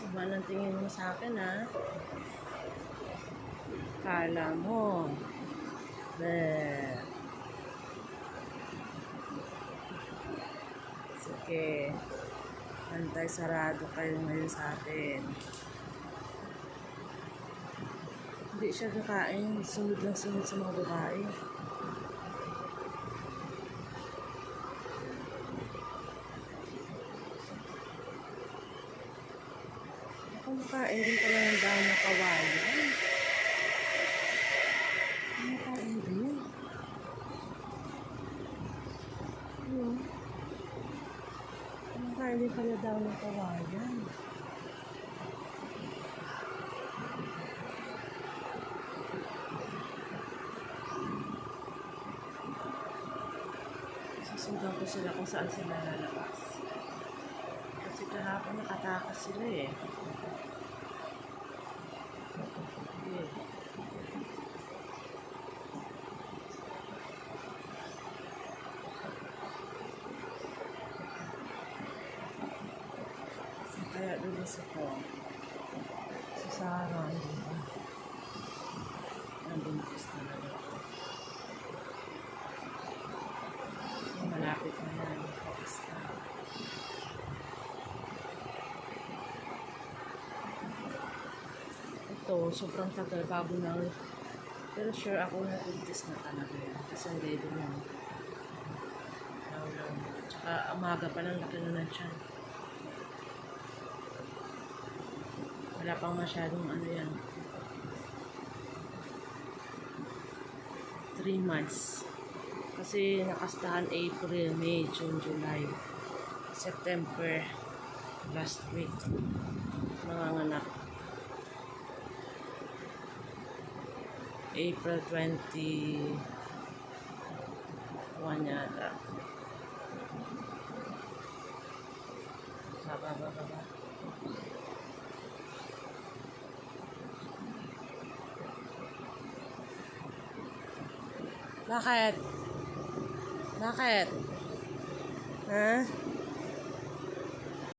Sama ng tingin mo sa akin, ha? Kala mo. Bleh. Sige. Antay sarado kayo ngayon sa atin. Hindi siya kakain. Sunod lang sunod sa mga babae. Kumakain din pala ng dahon ng kawayan. Kumakain din. Ano? Kumakain din pala dahon ng kawayan. Susundan ko sila kung saan sila lalabas. Kahapon nakatakas sila eh. Okay. Saan kaya lulis? Sa Sarah, hindi ba? Nabuntis talaga ako. Malapit na yan. Tapos na. Ito, sobrang tagal bago na. Pero sure ako na buntis na talaga yan. Kasi hindi din yan. Lawlaw. Tsaka umaga pa lang laki na ng tiyan. Wala pang masyadong ano yan. 3 months. Kasi nakastahan April, May, June, July, September, last week. April 21 yata. Baba, baba, baba. Bakit? Bakit? Ha?